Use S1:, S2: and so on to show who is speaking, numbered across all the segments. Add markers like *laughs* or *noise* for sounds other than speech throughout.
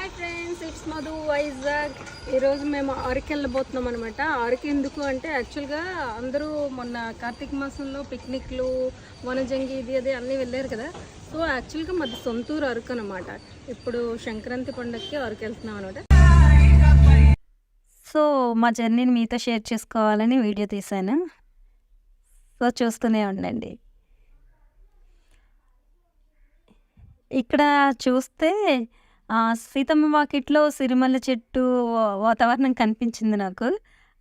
S1: Hi friends it's Madhu Vizag ఈరోజు మేము అరకు వెళ్ళబోతున్నాం అనమాట అరకు ఎందుకు అంటే యాక్చువల్గా అందరూ మొన్న కార్తీక మాసంలో పిక్నిక్లు వనజంగి ఇది అది అన్నీ వెళ్ళారు కదా. సో యాక్చువల్గా మాది సొంతూరు అరకు అనమాట ఇప్పుడు సంక్రాంతి పండగకి అరకు వెళ్తున్నాం అనమాట
S2: సో మా జర్నీని మీతో షేర్ చేసుకోవాలని వీడియో తీశాను. సో చూస్తూనే ఉండండి. ఇక్కడ చూస్తే సీతమ్మ వాకిట్లో సిరిమల్ల చెట్టు వాతావరణం కనిపించింది నాకు.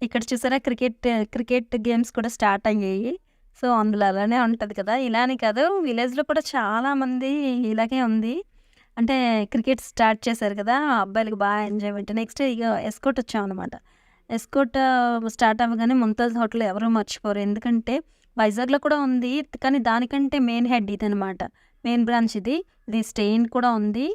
S2: ఇక్కడ చూసారా క్రికెట్ క్రికెట్ గేమ్స్ కూడా స్టార్ట్ అయ్యాయి. సో అందులో అలానే ఉంటుంది కదా. ఇలానే కాదు విలేజ్లో కూడా చాలామంది ఇలాగే ఉంది. అంటే క్రికెట్ స్టార్ట్ చేశారు కదా ఆ అబ్బాయిలకి బాగా ఎంజాయ్మెంట్. నెక్స్ట్ ఇక ఎస్కోట్ వచ్చాం అనమాట ఎస్కోట్ స్టార్ట్ అవ్వగానే ముంతాజ్ హోటల్ ఎవరూ మర్చిపోరు. ఎందుకంటే వైజాగ్లో కూడా ఉంది కానీ దానికంటే మెయిన్ హెడ్ ఇది అనమాట మెయిన్ బ్రాంచ్ ఇది. ఇది స్టెయిన్ కూడా ఉంది.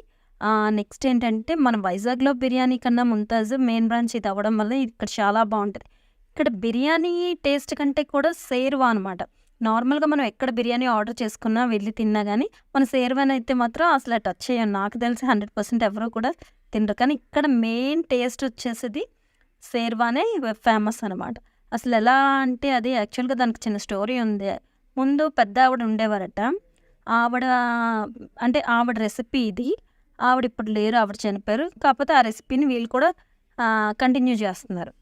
S2: నెక్స్ట్ ఏంటంటే మన వైజాగ్లో బిర్యానీ కన్నా ముంతాజ్ మెయిన్ బ్రాంచ్ ఇది అవ్వడం వల్ల ఇక్కడ చాలా బాగుంటుంది. ఇక్కడ బిర్యానీ టేస్ట్ కంటే కూడా సేర్వా అనమాట నార్మల్గా మనం ఎక్కడ బిర్యానీ ఆర్డర్ చేసుకున్నా వెళ్ళి తిన్నా కానీ మన సేర్వాని అయితే మాత్రం అసలు టచ్ చేయం నాకు తెలిసి హండ్రెడ్ పర్సెంట్ ఎవరో కూడా తినరు. కానీ ఇక్కడ మెయిన్ టేస్ట్ వచ్చేసేది సేర్వానే ఫేమస్ అనమాట అసలు ఎలా అంటే అది యాక్చువల్గా దానికి చిన్న స్టోరీ ఉంది. ముందు పెద్ద ఆవిడ ఉండేవారట. ఆవిడ అంటే ఆవిడ రెసిపీ ఇది. ఆవిడ ఇప్పుడు లేరు ఆవిడ చనిపోయారు. కాకపోతే ఆ రెసిపీని వీళ్ళు కూడా కంటిన్యూ చేస్తున్నారు.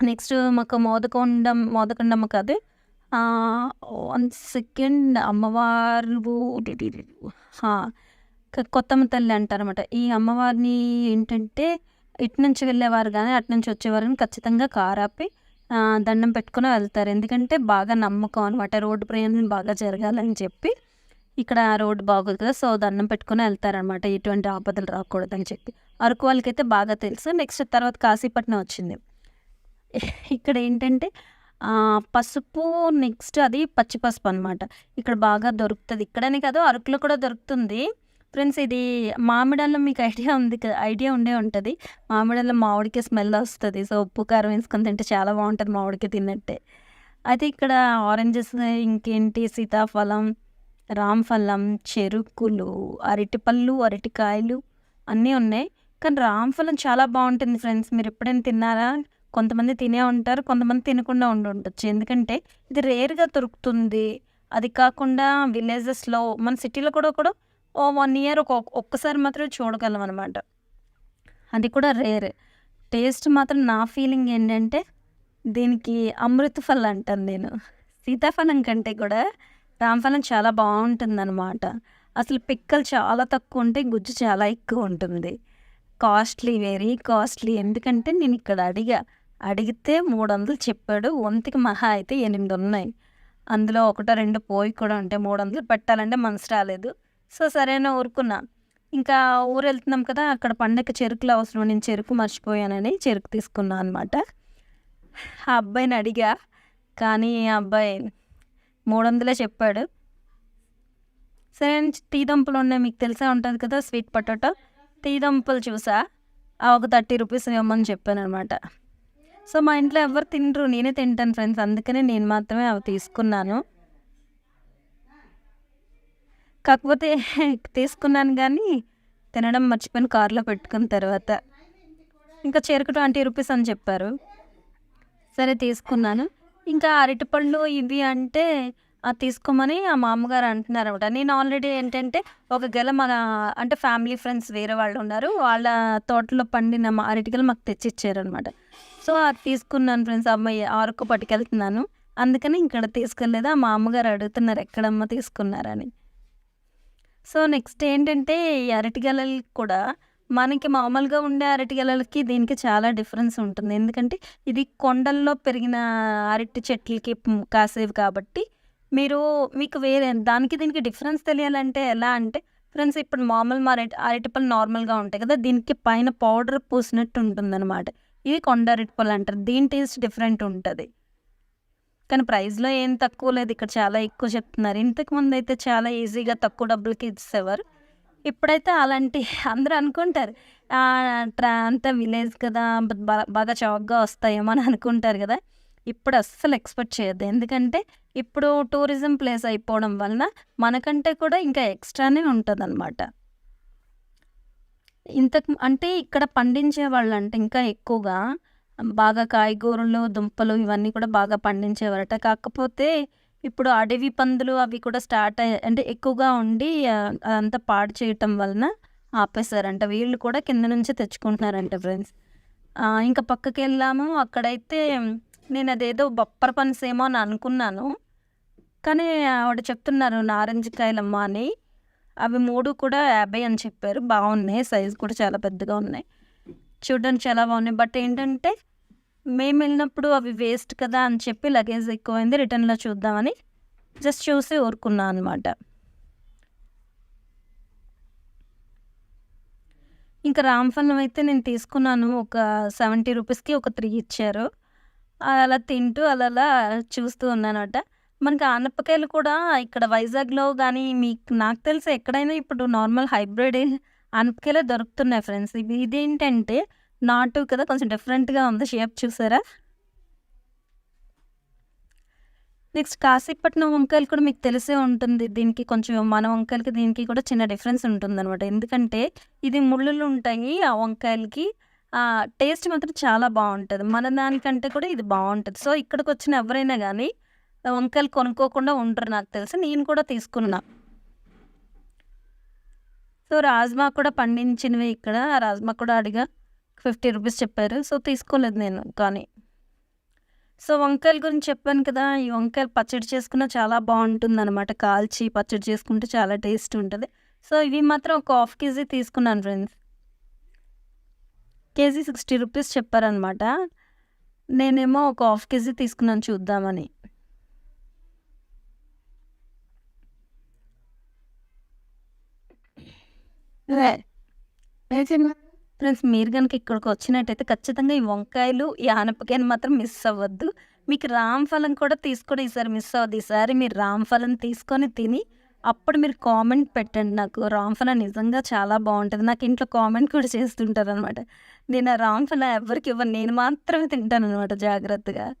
S2: నెక్స్ట్ మాకు మోదకొండం మోదకొండమ్మ కాదు వన్ సెకండ్ అమ్మవారు కొత్తమ్మ తల్లి అంటారన్నమాట. ఈ అమ్మవారిని ఏంటంటే ఇటు నుంచి వెళ్ళేవారు కానీ అటు నుంచి వచ్చేవారు కానీ ఖచ్చితంగా కారాపి దండం పెట్టుకుని వెళ్తారు. ఎందుకంటే బాగా నమ్మకం అనమాట రోడ్డు ప్రయాణం బాగా జరగాలని చెప్పి. ఇక్కడ రోడ్డు బాగోదు కదా సో దండం పెట్టుకుని వెళ్తారనమాట ఎటువంటి ఆపదలు రాకూడదని చెప్పి. అరకు వాళ్ళకైతే బాగా తెలుసు. నెక్స్ట్ తర్వాత కాశీపట్నం వచ్చింది. ఇక్కడ ఏంటంటే పసుపు నెక్స్ట్ అది పచ్చి పసుపు అనమాట ఇక్కడ బాగా దొరుకుతుంది. ఇక్కడనే కాదు అరకులో కూడా దొరుకుతుంది. ఫ్రెండ్స్ ఇది మామిడాల్లో మీకు ఐడియా ఉంది కదా ఐడియా ఉండే ఉంటుంది. మామిడాల్లో మామిడికి స్మెల్ వస్తుంది. సో ఉప్పు కారం వేసుకొని తింటే చాలా బాగుంటుంది మామిడికి తిన్నట్టే. అయితే ఇక్కడ ఆరెంజెస్ ఇంకేంటి సీతాఫలం రామ్ఫలం చెరుకులు అరటిపళ్ళు అరటికాయలు అన్నీ ఉన్నాయి. కానీ రామ్ఫలం చాలా బాగుంటుంది ఫ్రెండ్స్. మీరు ఎప్పుడైనా తిన్నారా? కొంతమంది తినే ఉంటారు కొంతమంది తినకుండా ఉండి ఉండొచ్చు. ఎందుకంటే ఇది రేర్గా దొరుకుతుంది. అది కాకుండా విలేజెస్లో మన సిటీలో కూడా కూడా ఓ వన్ ఇయర్ ఒక ఒక్కసారి మాత్రమే చూడగలం అనమాట అది కూడా రేర్. టేస్ట్ మాత్రం నా ఫీలింగ్ ఏంటంటే దీనికి అమృత ఫల్ అంటాను నేను. సీతాఫలం కంటే కూడా రామఫలం చాలా బాగుంటుంది అనమాట అసలు పిక్కలు చాలా తక్కువ ఉంటాయి గుజ్జు చాలా ఎక్కువ ఉంటుంది. Costly very costly. ఎందుకంటే నేను ఇక్కడ అడిగా. అడిగితే మూడు వందలు చెప్పాడు. వంతికి మహా అయితే ఎనిమిది ఉన్నాయి అందులో ఒకటో రెండు పోయి కూడా ఉంటాయి మూడు వందలు పెట్టాలంటే మనసు రాలేదు. సో సరైన ఊరుకున్నా. ఇంకా ఊరు వెళ్తున్నాం కదా అక్కడ పండగ చెరుకులు అవసరం నేను చెరుకు మర్చిపోయానని చెరుకు తీసుకున్నాను అనమాట ఆ అబ్బాయిని అడిగా. కానీ ఆ అబ్బాయి మూడు వందలే చెప్పాడు. సరే అని టీ దంపలు ఉన్నాయి మీకు తెలిసే ఉంటుంది కదా స్వీట్ పొటాటో. టీ దంపలు చూసా. ఆ ఒక థర్టీ రూపీస్ ఇవ్వమని చెప్పాను అనమాట సో మా ఇంట్లో ఎవరు తినరు. నేనే తింటాను ఫ్రెండ్స్. అందుకనే నేను మాత్రమే అవి తీసుకున్నాను. కాకపోతే తీసుకున్నాను కానీ తినడం మర్చిపోయిన కారులో పెట్టుకున్న తర్వాత. ఇంకా చెరుకు ట్వంటీ రూపీస్ అని చెప్పారు. సరే తీసుకున్నాను. ఇంకా అరటిపళ్ళు ఇది అంటే అది తీసుకోమని ఆ మామగారు అంటున్నారు అనమాట నేను ఆల్రెడీ ఏంటంటే ఒక గెల మా అంటే ఫ్యామిలీ ఫ్రెండ్స్ వేరే వాళ్ళు ఉన్నారు. వాళ్ళ తోటలో పండిన మా అరటికలు మాకు తెచ్చిచ్చారు అనమాట సో అది తీసుకున్నాను ఫ్రెండ్స్. అమ్మాయి ఆరుకు పట్టుకెళ్తున్నాను. అందుకని ఇక్కడ తీసుకెళ్ళలేదు ఆ మా అమ్మగారు అడుగుతున్నారు ఎక్కడమ్మ తీసుకున్నారని. సో నెక్స్ట్ ఏంటంటే ఈ అరటిగలలు కూడా మనకి మామూలుగా ఉండే అరటిగెలలకి దీనికి చాలా డిఫరెన్స్ ఉంటుంది. ఎందుకంటే ఇది కొండల్లో పెరిగిన అరటి చెట్లకి కాసేవి కాబట్టి మీరు మీకు వేరే దానికి దీనికి డిఫరెన్స్ తెలియాలంటే ఎలా అంటే ఫ్రెండ్స్ ఇప్పుడు మామూలు అరటి అరటిపళ్ళు నార్మల్గా ఉంటాయి కదా దీనికి పైన పౌడర్ పూసినట్టు ఉంటుందన్నమాట. ఇవి కొండ అరటిపళ్ళు అంటారు. దీని టేస్ట్ డిఫరెంట్ ఉంటుంది. కానీ ప్రైస్లో ఏం తక్కువ లేదు. ఇక్కడ చాలా ఎక్కువ చెప్తున్నారు. ఇంతకు ముందు అయితే చాలా ఈజీగా తక్కువ డబ్బులకి ఇచ్చేవారు. ఇప్పుడైతే అలాంటి అందరూ అనుకుంటారు ట్రా అంతా విలేజ్ కదా బాగా చౌకగా వస్తాయేమో అని అనుకుంటారు కదా ఇప్పుడు అస్సలు ఎక్స్పెక్ట్ చేయొద్దు ఎందుకంటే ఇప్పుడు టూరిజం ప్లేస్ అయిపోవడం వలన మనకంటే కూడా ఇంకా ఎక్స్ట్రానే ఉంటుంది అనమాట ఇంతకు అంటే ఇక్కడ పండించే వాళ్ళంటే ఇంకా ఎక్కువగా. బాగా కాయగూరలు, దుంపలు ఇవన్నీ కూడా బాగా పండించేవారట. కాకపోతే ఇప్పుడు అడవి పందులు అవి కూడా స్టార్ట్ అంటే ఎక్కువగా ఉండి అంతా పాడు చేయటం వలన ఆపేశారంట. వీళ్ళు కూడా కింద నుంచి తెచ్చుకుంటున్నారంట ఫ్రెండ్స్. ఇంకా పక్కకి వెళ్ళాము అక్కడైతే నేను అదేదో బొప్పర ఏమో అని అనుకున్నాను. కానీ ఆవిడ చెప్తున్నారు నారింజ కాయలమ్మా అని. అవి మూడు కూడా 50 అని చెప్పారు. బాగున్నాయి సైజ్ కూడా చాలా పెద్దగా ఉన్నాయి. చూడ్డానికి చాలా బాగున్నాయి. బట్ ఏంటంటే మేము వెళ్ళినప్పుడు అవి వేస్ట్ కదా అని చెప్పి లగేజ్ ఎక్కువైంది. రిటర్న్‌లో చూద్దామని జస్ట్ చూసి ఊరుకున్నా అనమాట. ఇంకా రామ్ఫలం అయితే నేను తీసుకున్నాను. ఒక 70 రూపీస్‌కి ఒక త్రీ ఇచ్చారు. అలా తింటూ అలా అలా చూస్తూ ఉన్నానట. మనకి ఆనపకాయలు కూడా ఇక్కడ వైజాగ్‌లో కానీ మీకు నాకు తెలిసి ఎక్కడైనా ఇప్పుడు నార్మల్ హైబ్రిడ్ ఆనపకాయలే దొరుకుతున్నాయి ఫ్రెండ్స్. ఇది ఇదేంటంటే నాటు కదా కొంచెం డిఫరెంట్‌గా ఉంది షేప్ చూసారా? నెక్స్ట్ కాశీపట్నం వంకాయలు కూడా మీకు తెలిసే ఉంటుంది. దీనికి కొంచెం మన వంకాయలకి దీనికి కూడా చిన్న డిఫరెన్స్ ఉంటుందనమాట. ఎందుకంటే ఇది ముళ్ళులు ఉంటాయి ఆ వంకాయలకి. టేస్ట్ మాత్రం చాలా బాగుంటుంది మన దానికంటే కూడా ఇది బాగుంటుంది సో, ఇక్కడికి వచ్చిన ఎవరైనా కానీ వంకాయలు కొనుక్కోకుండా ఉంటారు నాకు తెలిసి. నేను కూడా తీసుకున్నా. సో, రాజ్మా కూడా పండించినవి ఇక్కడ. రాజ్మా కూడా అడిగా. 50 రూపీస్ చెప్పారు. సో, తీసుకోలేదు నేను కానీ. సో, వంకాయల గురించి చెప్పాను కదా! ఈ వంకాయలు పచ్చడి చేసుకున్న చాలా బాగుంటుంది అనమాట కాల్చి పచ్చడి చేసుకుంటే చాలా టేస్ట్ ఉంటుంది సో, ఇవి మాత్రం ఒక హాఫ్ కేజీ తీసుకున్నాను ఫ్రెండ్స్. కేజీ 60 రూపీస్ చెప్పారనమాట. నేనేమో ఒక హాఫ్ కేజీ తీసుకున్నాను చూద్దామని. ఫ్రెండ్స్ మీరు గనుక ఇక్కడికొచ్చినట్టయితే ఖచ్చితంగా ఈ వంకాయలు, ఈ ఆనపకాయని మాత్రం మిస్ అవ్వద్దు. మీకు రామ్ఫలం కూడా తీసుకోవడం ఈసారి మిస్ అవ్వద్దు. ఈసారి మీరు రామ్ఫలం తీసుకొని తిని అప్పుడు మీరు కామెంట్ పెట్టండి నాకు. రామ్ఫలం నిజంగా చాలా బాగుంటుంది నాకు ఇంట్లో కామెంట్ కూడా చేస్తుంటారనమాట. నేను ఆ రామ్ఫలం ఎవ్వరికి ఇవ్వను. నేను మాత్రమే తింటాననమాట జాగ్రత్తగా.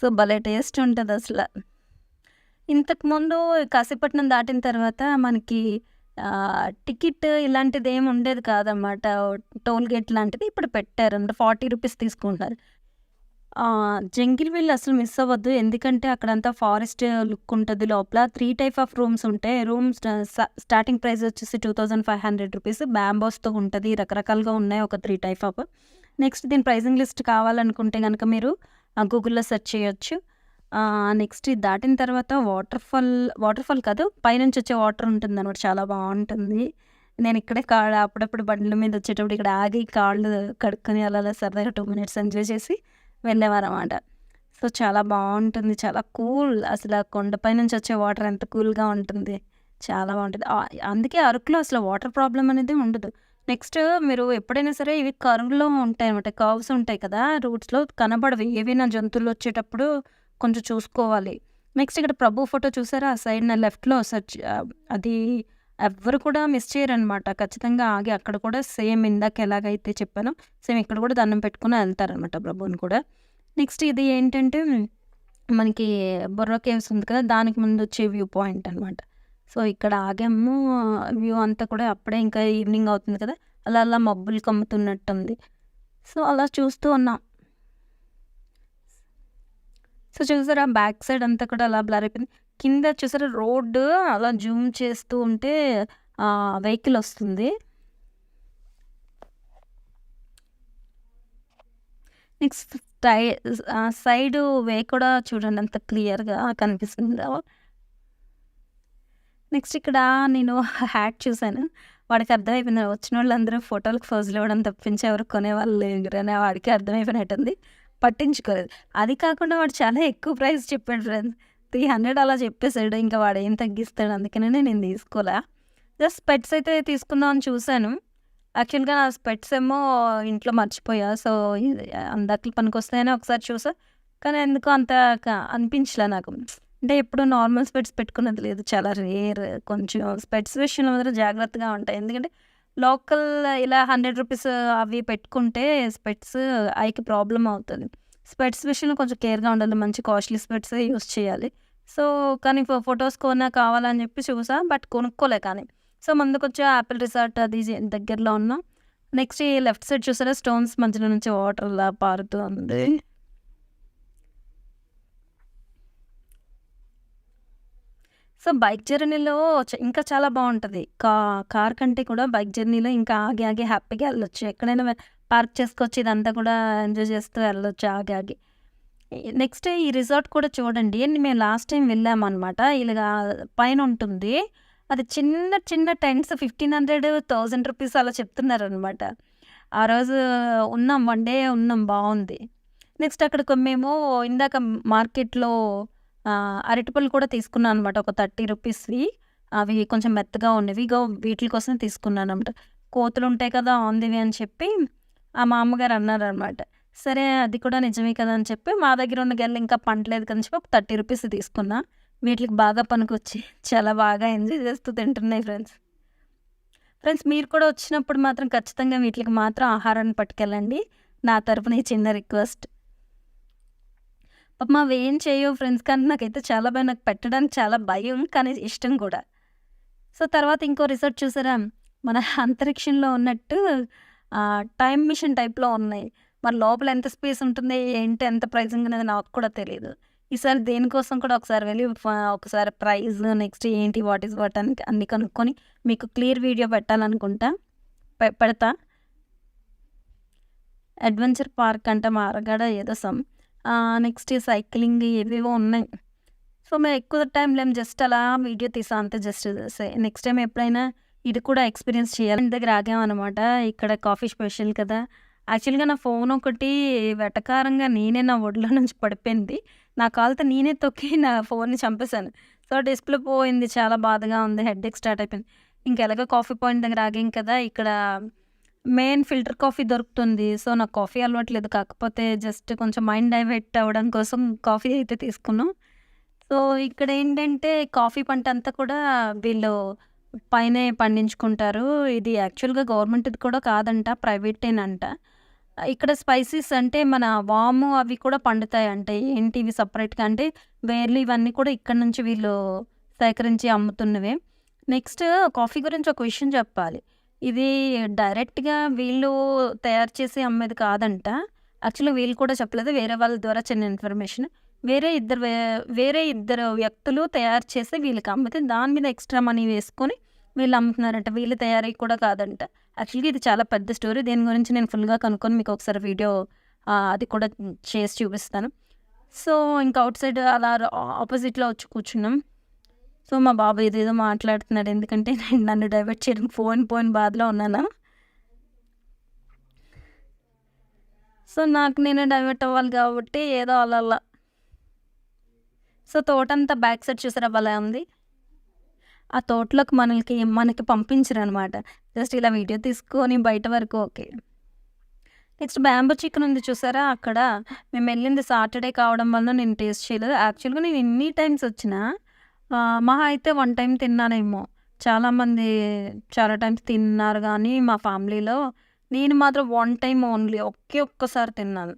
S2: సో, భలే టేస్ట్ ఉంటుంది అసలు ఇంతకుముందు కాశీపట్నం దాటిన తర్వాత మనకి టికెట్ టికెట్ ఏమి ఉండేది కాదనమాట. టోల్ గేట్ లాంటిది ఇప్పుడు పెట్టారు అంటే ఫార్టీ రూపీస్ తీసుకుంటున్నారు. జంగిల్ వీల్ అసలు మిస్ అవ్వద్దు. ఎందుకంటే అక్కడంతా ఫారెస్ట్ లుక్ ఉంటుంది లోపల. త్రీ టైప్ ఆఫ్ రూమ్స్ ఉంటాయి. రూమ్స్ స్టార్టింగ్ ప్రైస్ వచ్చేసి 2500 రూపీస్. బ్యాంబోస్‌తో ఉంటుంది రకరకాలుగా ఉన్నాయి. ఒక త్రీ టైప్ ఆఫ్. నెక్స్ట్ దీని ప్రైజింగ్ లిస్ట్ కావాలనుకుంటే కనుక మీరు గూగుల్‌లో సెర్చ్ చేయొచ్చు. నెక్స్ట్ ఇది దాటిన తర్వాత వాటర్ ఫాల్ వాటర్ ఫాల్ కాదు. పైనుంచి వచ్చే వాటర్ ఉంటుంది అనమాట చాలా బాగుంటుంది నేను ఇక్కడే కా అప్పుడప్పుడు బండ్ల మీద వచ్చేటప్పుడు ఇక్కడ ఆగి కాళ్ళు కడుక్కొని అలా సరదాగా టూ మినిట్స్ ఎంజాయ్ చేసి వెళ్ళేవారు అనమాట సో, చాలా బాగుంటుంది చాలా కూల్ అసల కొండపై నుంచి వచ్చే వాటర్ ఎంత కూల్‌గా ఉంటుంది. చాలా బాగుంటుంది అందుకే అరకులో అసలు వాటర్ ప్రాబ్లం అనేది ఉండదు. నెక్స్ట్ మీరు ఎప్పుడైనా సరే ఇవి కరువులో ఉంటాయి అనమాట కర్వ్స్ ఉంటాయి కదా! రూట్స్‌లో కనబడవు. ఏవైనా జంతువులు వచ్చేటప్పుడు కొంచెం చూసుకోవాలి. నెక్స్ట్ ఇక్కడ ప్రభు ఫోటో చూసారా? ఆ నా లెఫ్ట్‌లో సెర్చ్ అది ఎవ్వరు కూడా మిస్ చేయరనమాట. ఖచ్చితంగా ఆగి అక్కడ కూడా సేమ్ ఇందాక ఎలాగైతే చెప్పానో సేమ్ ఇక్కడ కూడా దండం పెట్టుకుని వెళ్తారనమాట ప్రభుని కూడా. నెక్స్ట్ ఇది ఏంటంటే మనకి బొర్రా కేవ్స్ ఉంది కదా! దానికి ముందు వచ్చే వ్యూ పాయింట్ అనమాట. సో, ఇక్కడ ఆగాము. వ్యూ అంతా కూడా అప్పుడే ఇంకా ఈవినింగ్ అవుతుంది కదా! అలా అలా మబ్బులు కమ్ముతున్నట్టుంది. సో, అలా చూస్తూ ఉన్నాం. సో, చూసారా బ్యాక్ సైడ్ అంతా కూడా అలా బ్లర్ అయిపోయింది. కింద చూసారా రోడ్డు అలా జూమ్ చేస్తూ ఉంటే వెహికల్ వస్తుంది. నెక్స్ట్ టై సైడ్ సైడు వే కూడా చూడండి అంత క్లియర్‌గా కనిపిస్తుంది నెక్స్ట్ ఇక్కడ నేను హ్యాట్ చూసాను. వాడికి అర్థమైపోయింది. వచ్చిన వాళ్ళందరూ ఫోటోలకు ఫోజులు ఇవ్వడం తప్పించి ఎవరు కొనేవాళ్ళు అని వాడికి అర్థమైపోయినట్టుంది. పట్టించుకోలేదు. అది కాకుండా వాడు చాలా ఎక్కువ ప్రైస్ చెప్పాడు ఫ్రెండ్స్. 300 అలా చెప్పేసాడు. ఇంకా వాడు ఏం తగ్గిస్తాడు. అందుకనే నేను తీసుకోలే జస్ట్ స్పెట్స్ అయితే తీసుకుందాం అని చూశాను యాక్చువల్‌గా నా స్పెట్స్ ఏమో ఇంట్లో మర్చిపోయా. సో, అందాకలు అందాకకి పనికొస్తాయని ఒకసారి చూసా. కానీ ఎందుకో అంత అనిపించలే నాకు. అంటే ఎప్పుడు నార్మల్ స్పెట్స్ పెట్టుకున్నది లేదు. చాలా రేర్. కొంచెం స్పెట్స్ విషయంలో మాత్రం జాగ్రత్తగా ఉంటాయి ఎందుకంటే లోకల్ ఇలా 100 రూపీస్ అవి పెట్టుకుంటే స్పెట్స్ ఐకి ప్రాబ్లమ్ అవుతుంది స్పెట్స్ విషయంలో కొంచెం కేర్‌గా ఉండాలి. మంచి కాస్ట్‌లీ స్పెట్స్ యూజ్ చేయాలి. సో, కానీ ఫో ఫొటోస్ కొన్నా కావాలని చెప్పి చూసా. బట్ కొనుక్కోలే కానీ. సో ముందుకొచ్చే యాపిల్ రిసార్ట్ అది దగ్గరలో ఉన్నాం నెక్స్ట్ ఈ లెఫ్ట్ సైడ్ చూసారా స్టోన్స్ మధ్యలో నుంచి వాటర్ పారుతూ ఉంది సో బైక్ జర్నీలో ఇంకా చాలా బాగుంటుంది. కా కార్ కంటే కూడా బైక్ జర్నీలో ఇంకా ఆగి ఆగి హ్యాపీగా వెళ్ళొచ్చు. ఎక్కడైనా పార్క్ చేసుకోవచ్చు ఇదంతా కూడా ఎంజాయ్ చేస్తూ వెళ్ళొచ్చు ఆగి ఆగి. నెక్స్ట్ ఈ రిసార్ట్ కూడా చూడండి. మేము లాస్ట్ టైం వెళ్ళామన్నమాట. ఇలాగా పైన ఉంటుంది. అది చిన్న చిన్న tents fifteen hundred thousand rupees అలా చెప్తున్నారు అనమాట ఆ రోజు ఉన్నాం వన్ డే ఉన్నాం బాగుంది. నెక్స్ట్ అక్కడికి మేము ఇందాక మార్కెట్లో అరటిపళ్ళు కూడా తీసుకున్నాను అనమాట ఒక థర్టీ రూపీస్వి. అవి కొంచెం మెత్తగా ఉన్నవి. ఇగో వీటి కోసం తీసుకున్నాను అనమాట కోతులు ఉంటాయి కదా ఆందివి అని చెప్పి ఆ మా అమ్మగారు అన్నారు అనమాట సరే అది కూడా నిజమే కదా అని చెప్పి మా దగ్గర ఉన్న గెల్ల ఇంకా పంటలేదు కదా చెప్పి ఒక థర్టీ రూపీస్ తీసుకున్నా. వీటికి బాగా పనికొచ్చి చాలా బాగా ఎంజాయ్ చేస్తూ తింటున్నాయి ఫ్రెండ్స్. ఫ్రెండ్స్ మీరు కూడా వచ్చినప్పుడు మాత్రం ఖచ్చితంగా వీటికి మాత్రం ఆహారాన్ని పట్టుకెళ్ళండి. నా తరపున ఈ చిన్న రిక్వెస్ట్. పాపం అవి ఏం చేయవు ఫ్రెండ్స్ కానీ నాకైతే చాలా భయం. నాకు పెట్టడానికి చాలా భయం కానీ ఇష్టం కూడా. సో తర్వాత ఇంకో రిసార్ట్ చూసారా? మన అంతరిక్షంలో ఉన్నట్టు టైం మిషన్ టైప్లో ఉన్నాయి. మరి లోపల ఎంత స్పేస్ ఉంటుంది ఏంటి ఎంత ప్రైజింగ్ అనేది నాకు కూడా తెలియదు ఈసారి దేనికోసం కూడా ఒకసారి వెళ్ళి ఒకసారి ప్రైజ్ నెక్స్ట్ ఏంటి వాట్ ఈస్ వాట్ అని అన్ని కనుక్కొని మీకు క్లియర్ వీడియో పెట్టాలనుకుంటా. పె- పెడతా. అడ్వెంచర్ పార్క్ అంటే మారగాడ ఏదో సమ్ నెక్స్ట్ సైక్లింగ్ ఏవేవో ఉన్నాయి. సో మేము ఎక్కువ టైం లేము జస్ట్ అలా వీడియో తీసా అంతే జస్ట్ నెక్స్ట్ టైం ఎప్పుడైనా ఇది కూడా ఎక్స్పీరియన్స్ చేయాలి. ఇంటి దగ్గర ఆగామన్నమాట ఇక్కడ కాఫీ స్పెషల్ కదా. యాక్చువల్గా నా ఫోన్ ఒకటి వెటకారంగా నేనే నా ఒడిలో నుంచి పడిపోయింది. నా కాలుతో నేనే తొక్కి నా ఫోన్ని చంపేశాను. సో డిస్ప్లే పోయింది చాలా బాధగా ఉంది హెడ్ ఎక్ స్టార్ట్ అయిపోయింది. ఇంకెలాగో కాఫీ పాయింట్ దగ్గర ఆగాం కదా ఇక్కడ మెయిన్ ఫిల్టర్ కాఫీ దొరుకుతుంది. సో నాకు కాఫీ అలవాట్లేదు. కాకపోతే జస్ట్ కొంచెం మైండ్ డైవర్ట్ అవ్వడం కోసం కాఫీ అయితే తీసుకున్నాం. సో ఇక్కడ ఏంటంటే కాఫీ పంట అంతా కూడా వీళ్ళు పైనే పండించుకుంటారు. ఇది యాక్చువల్గా గవర్నమెంట్ది కూడా కాదంట ప్రైవేటేనంట. ఇక్కడ స్పైసీస్ అంటే మన వాము అవి కూడా పండుతాయి అంటే ఏంటి ఇవి సపరేట్గా? అంటే వేర్లు ఇవన్నీ కూడా ఇక్కడ నుంచి వీళ్ళు సేకరించి అమ్ముతున్నవే. నెక్స్ట్ కాఫీ గురించి ఒక విషయం చెప్పాలి. ఇది డైరెక్ట్గా వీళ్ళు తయారు చేసి అమ్మేది కాదంట. యాక్చువల్గా వీళ్ళు కూడా చెప్పలేదు. వేరే వాళ్ళ ద్వారా చిన్న ఇన్ఫర్మేషన్. వేరే ఇద్దరు వే- వేరే ఇద్దరు వ్యక్తులు తయారు చేసి వీళ్ళకి అమ్మితే దాని మీద ఎక్స్ట్రా మనీ వేసుకొని వీళ్ళు అమ్ముతున్నారంట. వీళ్ళు తయారీ కూడా కాదంట. యాక్చువల్గా ఇది చాలా పెద్ద స్టోరీ. దీని గురించి నేను ఫుల్గా కనుక్కొని మీకు ఒకసారి వీడియో అది కూడా చేసి చూపిస్తాను. సో ఇంకా అవుట్ సైడ్ అలా ఆపోజిట్లో వచ్చి కూర్చున్నాం. సో మా బాబు ఏదేదో మాట్లాడుతున్నాడు. ఎందుకంటే నేను *laughs* నన్ను డైవర్ట్ చేయడం ఫోన్ పోయిన బాధలో ఉన్నాను. సో నాకు నేనే డైవర్ట్ అవ్వాలి కాబట్టి ఏదో అలా సో తోటంతా బ్యాక్ సైడ్ చూసారా? భలే ఉంది. ఆ తోటలోకి మనకి మనకి పంపించరు అనమాట జస్ట్ ఇలా వీడియో తీసుకొని బయట వరకు ఓకే. నెక్స్ట్ బ్యాంబో చికెన్ ఉంది చూసారా? అక్కడ మేము వెళ్ళింది సాటర్డే కావడం వల్ల నేను టేస్ట్ చేయలేదు. యాక్చువల్గా నేను ఎన్ని టైమ్స్ వచ్చినా మహా అయితే వన్ టైం తిన్నానేమో. చాలామంది చాలా టైమ్స్ తిన్నారు కానీ మా ఫ్యామిలీలో నేను మాత్రం వన్ టైం ఓన్లీ ఒకే ఒక్కసారి తిన్నాను.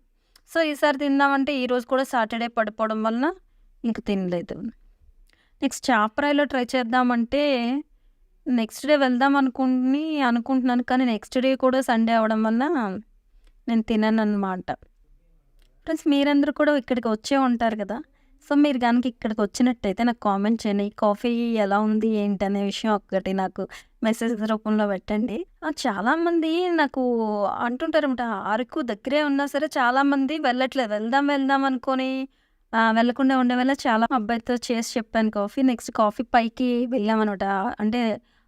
S2: సో ఈసారి తిందామంటే ఈరోజు కూడా సాటర్డే పడిపోవడం వలన ఇంక తినలేదు. నెక్స్ట్ చాపరాయిలో ట్రై చేద్దామంటే నెక్స్ట్ డే వెళ్దాం అనుకుని అనుకుంటున్నాను కానీ నెక్స్ట్ డే కూడా సండే అవడం వల్ల నేను తినను అనమాట ఫ్రెండ్స్ మీరందరూ కూడా ఇక్కడికి వచ్చే ఉంటారు కదా. సో మీరు కనుక ఇక్కడికి వచ్చినట్టయితే నాకు కామెంట్ చేయండి. కాఫీ ఎలా ఉంది? ఏంటి అనే విషయం ఒక్కటి నాకు మెసేజ్ రూపంలో పెట్టండి. చాలామంది నాకు అంటుంటారన్నమాట అరకు దగ్గరే ఉన్నా సరే చాలామంది వెళ్ళట్లేదు. వెళ్దాం వెళ్దాం అనుకొని వెళ్ళకుండా వెళ్ళకుండా ఉండే వల్ల చాలా అబ్బాయితో చేసి చెప్పాను కాఫీ. నెక్స్ట్ కాఫీ పైకి వెళ్ళామన్నమాట. అంటే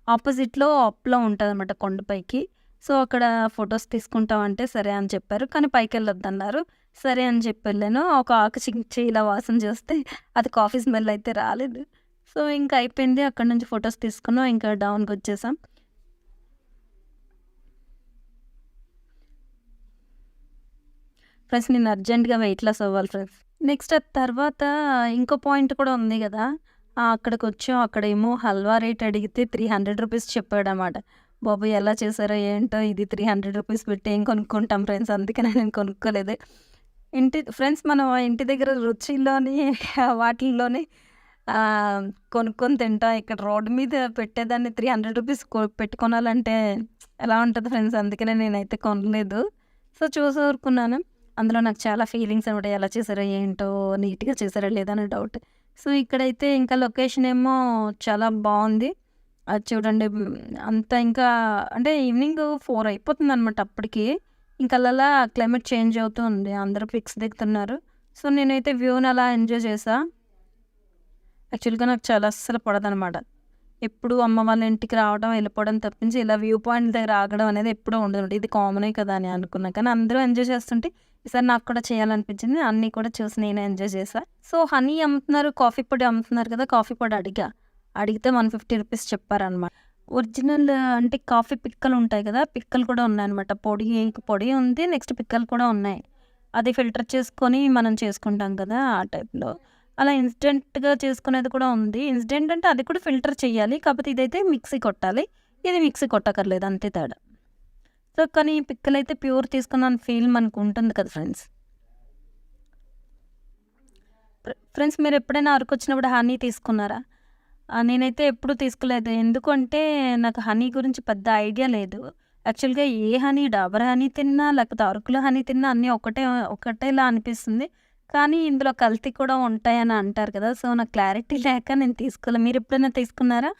S2: ఆపోజిట్లో అప్లో ఉంటుంది అనమాట కొండపైకి సో అక్కడ ఫొటోస్ తీసుకుంటామంటే సరే అని చెప్పారు. కానీ పైకి వెళ్ళొద్దు అన్నారు సరే అని చెప్పి వెళ్ళాను ఒక ఆకు చించి ఇలా వాసన చేస్తే అది కాఫీ స్మెల్ అయితే రాలేదు. సో ఇంకా అయిపోయింది. అక్కడ నుంచి ఫొటోస్ తీసుకున్నాం. ఇంకా డౌన్కి వచ్చేసాం. ఫ్రెండ్స్ నేను అర్జెంటుగా వెయిట్ లాస్ అవ్వాలి ఫ్రెండ్స్. నెక్స్ట్ తర్వాత ఇంకో పాయింట్ కూడా ఉంది కదా. అక్కడికి వచ్చాం అక్కడేమో హల్వా రేట్ అడిగితే త్రీ హండ్రెడ్ రూపీస్ చెప్పాడు అన్నమాట బాబు ఎలా చేశారో ఏంటో ఇది త్రీ హండ్రెడ్ రూపీస్ పెట్టి ఏం కొనుక్కుంటాం ఫ్రెండ్స్ అందుకనే నేను కొనుక్కోలేదు. ఇంటి ఫ్రెండ్స్ మనం ఇంటి దగ్గర రుచిలోని *laughs* వాటిల్లోని కొనుక్కొని తింటాం. ఇక్కడ రోడ్డు మీద పెట్టేదాన్ని త్రీ హండ్రెడ్ రూపీస్ పెట్టుకోనాలంటే ఎలా ఉంటుంది ఫ్రెండ్స్ అందుకనే నేనైతే కొనలేదు. సో చూసి ఊరుకున్నాను. అందులో నాకు చాలా ఫీలింగ్స్ అనమాట. ఎలా చేశారో ఏంటో నీట్గా చేశారో లేదనే అని డౌట్ సో ఇక్కడైతే ఇంకా లొకేషన్ ఏమో చాలా బాగుంది. అది చూడండి. అంత ఇంకా అంటే ఈవినింగ్ ఫోర్ అయిపోతుంది అనమాట అప్పటికి. ఇంకా అలా క్లైమేట్ చేంజ్ అవుతూ ఉంది. అందరూ పిక్స్ దిగుతున్నారు. సో నేనైతే వ్యూని అలా ఎంజాయ్ చేసా. యాక్చువల్గా నాకు చాలా అస్సలు పడదనమాట ఎప్పుడు అమ్మ వాళ్ళ ఇంటికి రావడం వెళ్ళిపోవడం తప్పించి ఇలా వ్యూ పాయింట్ దగ్గర ఆగడం అనేది ఎప్పుడూ ఉండదు. ఇది కామనే కదా అని అనుకున్నా. కానీ అందరూ ఎంజాయ్ చేస్తుంటే ఈసారి నాకు కూడా చేయాలనిపించింది. అన్నీ కూడా చూసి నేను ఎంజాయ్ చేసా. సో హనీ అమ్ముతున్నారు కాఫీ పొడి అమ్ముతున్నారు కదా కాఫీ పొడి అడిగా. అడిగితే వన్ ఫిఫ్టీ రూపీస్ చెప్పారనమాట ఒరిజినల్ అంటే కాఫీ పిక్కలు ఉంటాయి కదా పిక్కలు కూడా ఉన్నాయన్నమాట. పొడి ఇంక పొడి ఉంది నెక్స్ట్ పిక్కలు కూడా ఉన్నాయి. అది ఫిల్టర్ చేసుకొని మనం చేసుకుంటాం కదా ఆ టైప్లో. అలా ఇన్స్టెంట్గా చేసుకునేది కూడా ఉంది. ఇన్స్టెంట్ అంటే అది కూడా ఫిల్టర్ చేయాలి కాకపోతే ఇదైతే మిక్సీ కొట్టాలి. ఇది మిక్సీ కొట్టకర్లేదు అంతే తేడా. సో కానీ పిక్కలు అయితే ప్యూర్ తీసుకున్నాను ఫీల్ మనకు ఉంటుంది కదా ఫ్రెండ్స్. ఫ్రెండ్స్ మీరు ఎప్పుడైనా అరకు వచ్చినప్పుడు హనీ తీసుకున్నారా? నేనైతే ఎప్పుడు తీసుకోలేదు. ఎందుకంటే నాకు హనీ గురించి పెద్ద ఐడియా లేదు. యాక్చువల్గా ఏ హనీ డాబర్ హనీ తిన్నా లేకపోతే అరకులో హనీ తిన్నా అన్నీ ఒకటే ఒకటేలా అనిపిస్తుంది. కానీ ఇందులో కల్తీ కూడా ఉంటాయని అంటారు కదా. సో నాకు క్లారిటీ లేక నేను తీసుకోలే. మీరు ఎప్పుడైనా తీసుకున్నారా?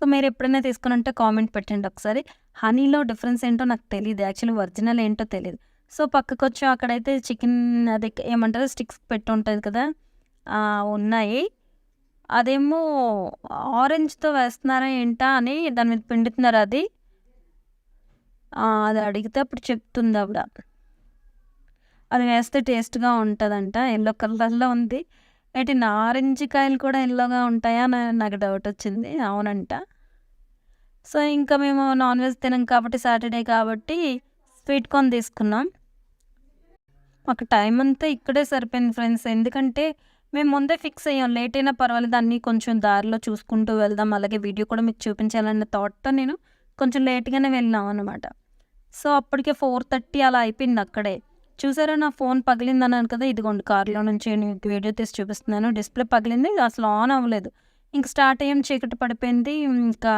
S2: సో మీరు ఎప్పుడైనా తీసుకుని ఉంటే కామెంట్ పెట్టండి ఒకసారి. హనీలో డిఫరెన్స్ ఏంటో నాకు తెలియదు యాక్చువల్లీ ఒరిజినల్ ఏంటో తెలియదు సో పక్కకు వచ్చి అక్కడైతే చికెన్ అది ఏమంటారు స్టిక్స్ పెట్టి ఉంటుంది కదా. ఆ, ఉన్నాయి. అదేమో ఆరెంజ్తో వేస్తున్నారా ఏంటా అని దాని మీద పిండుతున్నారు అది. అది అడిగితే అప్పుడు చెప్తుంది ఆవిడ. అది వేస్తే టేస్ట్గా ఉంటుందంట. ఎల్లో కలర్లో ఉంది. ఏటి నా ఆరెంజ్ కాయలు కూడా ఎల్లోగా ఉంటాయా అని నాకు డౌట్ వచ్చింది. అవునంట. సో ఇంకా మేము నాన్ వెజ్ తినం కాబట్టి సాటర్డే కాబట్టి స్వీట్ కార్న్ తీసుకున్నాం. మాకు టైం అంతా ఇక్కడే సరిపోయింది ఫ్రెండ్స్. ఎందుకంటే మేము ముందే ఫిక్స్ అయ్యాం. లేట్ అయినా పర్వాలేదు. అన్నీ కొంచెం దారిలో చూసుకుంటూ వెళ్దాం. అలాగే వీడియో కూడా మీకు చూపించాలన్న థాట్తో నేను కొంచెం లేట్గానే వెళ్ళాం అనమాట సో అప్పటికే ఫోర్ థర్టీ అలా అయిపోయింది అక్కడే. చూసారా నా ఫోన్ పగిలింది అన్నాను కదా ఇదిగోండి కార్లో నుంచి నేను వీడియో తీసి చూపిస్తున్నాను. డిస్ప్లే పగిలింది అసలు ఆన్ అవ్వలేదు. ఇంక స్టార్ట్ అయ్యాం చీకటి పడిపోయింది. ఇంకా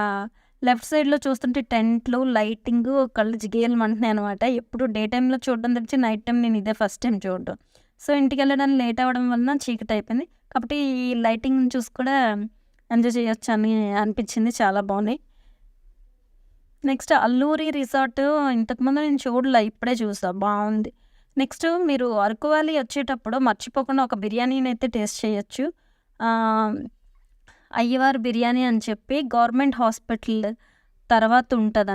S2: లెఫ్ట్ సైడ్లో చూస్తుంటే టెంట్లు లైటింగ్ కళ్ళు జిగేయమంటున్నాయి అనమాట ఎప్పుడు డే టైంలో చూడడం తెలిసి నైట్ టైం నేను ఇదే ఫస్ట్ టైం చూడడం. సో ఇంటికి వెళ్ళడానికి లేట్ అవ్వడం వలన చీకటి అయిపోయింది. కాబట్టి ఈ లైటింగ్ చూసి కూడా ఎంజాయ్ చేయొచ్చు అని అనిపించింది. చాలా బాగున్నాయి నెక్స్ట్ అల్లూరి రిసార్ట్ ఇంతకుముందు నేను చూడలే ఇప్పుడే చూసా. బాగుంది. నెక్స్ట్ మీరు అరకు వ్యాలీ వచ్చేటప్పుడు మర్చిపోకుండా ఒక బిర్యానీని అయితే టేస్ట్ చేయొచ్చు. అయ్యవారు బిర్యానీ అని చెప్పి గవర్నమెంట్ హాస్పిటల్ తర్వాత ఉంటుంది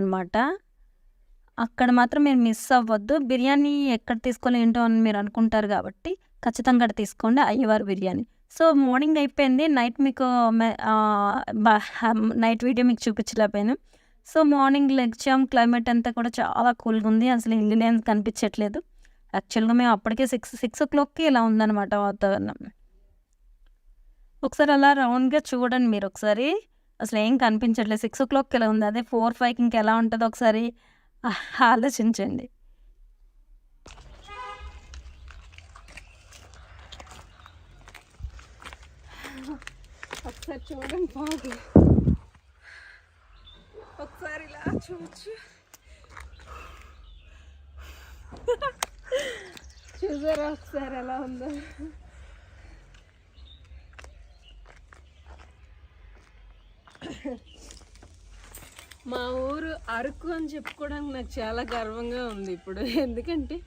S2: అక్కడ మాత్రం మీరు మిస్ అవ్వద్దు. బిర్యానీ ఎక్కడ తీసుకోవాలి ఏంటో అని మీరు అనుకుంటారు కాబట్టి ఖచ్చితంగా అక్కడ తీసుకోండి. అయ్యవారు బిర్యానీ. సో మార్నింగ్ అయిపోయింది. నైట్ మీకు నైట్ వీడియో మీకు చూపించలేకపోయాను. సో మార్నింగ్ లెగ్చాం క్లైమేట్ అంతా కూడా చాలా కూల్గా ఉంది. అసలు ఇల్లు కనిపించట్లేదు. యాక్చువల్గా మేము అప్పటికే సిక్స్ సిక్స్ ఓ క్లాక్కి ఇలా ఉందన్నమాట వాతావరణం. ఒకసారి అలా రౌండ్గా చూడండి మీరు ఒకసారి. అసలు ఏం కనిపించట్లేదు. సిక్స్ ఓ క్లాక్కి ఇలా ఉంది. అదే ఫోర్ ఫైవ్కి ఇంకెలా ఉంటుందో ఒకసారి ఆలోచించండి.
S1: ఒకసారి చూడండి బాగు ఒకసారి ఇలా చూడచ్చు చూసారా ఒకసారి ఎలా ఉందో? మా ఊరు అరకు అని చెప్పుకోవడానికి నాకు చాలా గర్వంగా ఉంది ఇప్పుడు. ఎందుకంటే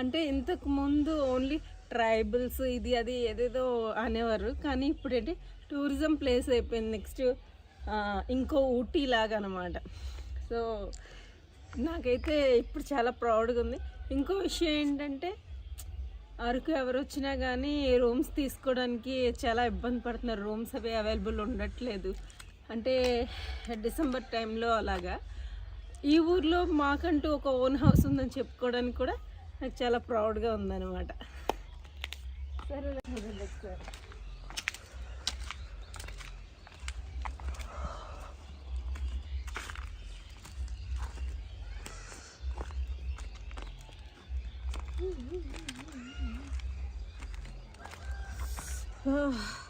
S1: అంటే ఇంతకు ముందు ఓన్లీ ట్రైబల్స్ ఇది అది ఏదేదో అనేవారు. కానీ ఇప్పుడేంటి టూరిజం ప్లేస్ అయిపోయింది. నెక్స్ట్ ఇంకో ఊటీ లాగా అనమాట సో నాకైతే ఇప్పుడు చాలా ప్రౌడ్గా ఉంది. ఇంకో విషయం ఏంటంటే అరకు ఎవరు వచ్చినా కానీ రూమ్స్ తీసుకోవడానికి చాలా ఇబ్బంది పడుతున్నారు. రూమ్స్ అవి అవైలబుల్ ఉండట్లేదు. అంటే డిసెంబర్ టైంలో అలాగా ఈ ఊర్లో మాకంటూ ఒక ఓన్ హౌస్ ఉందని చెప్పుకోవడానికి కూడా నాకు చాలా ప్రౌడ్గా ఉందన్నమాట సరే చూడండి Oh.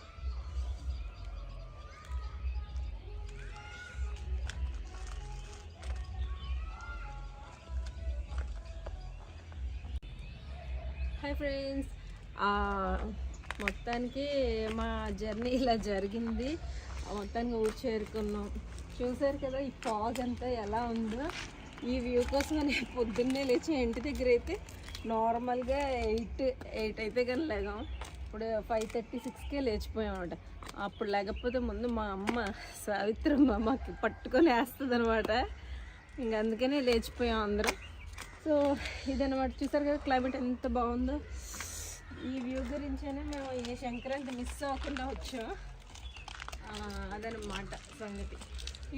S1: Hi friends. మొత్తానికి మా జర్నీ ఇలా జరిగింది. మొత్తానికి ఊరు చేరుకున్నాం. చూసారు కదా ఈ ఫాగ్ అంతా ఎలా ఉందో. ఈ వ్యూ కోసం నేను పొద్దున్నే లేచి ఇంటి దగ్గర అయితే నార్మల్గా ఎయిట్ ఎయిట్ అయితే కానీ లేగాం. ఇప్పుడు ఫైవ్ థర్టీ సిక్స్కే లేచిపోయామన్నమాట అప్పుడు లేకపోతే ముందు మా అమ్మ సావిత్రమ్మ మాకు పట్టుకొని వేస్తుంది అనమాట ఇంక అందుకనే లేచిపోయాం అందరం. సో ఇదన్నమాట. చూసారు కదా క్లైమేట్ ఎంత బాగుందో. ఈ వ్యూ గురించేనే మేము ఈ సంక్రాంతి మిస్ అవ్వకుండా వచ్చాం. అదనమాట సంగతి.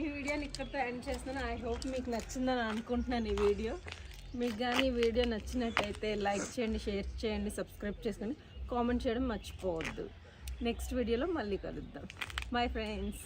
S1: ఈ వీడియోని ఇక్కడితో ఎండ్ చేస్తున్నాను. ఐ హోప్ మీకు నచ్చిందని అనుకుంటున్నాను ఈ వీడియో మీకు కానీ ఈ వీడియో నచ్చినట్టయితే లైక్ చేయండి షేర్ చేయండి సబ్స్క్రైబ్ చేసుకొని కామెంట్ చేయడం మర్చిపోవద్దు. నెక్స్ట్ వీడియోలో మళ్ళీ కలుద్దాం. Bye friends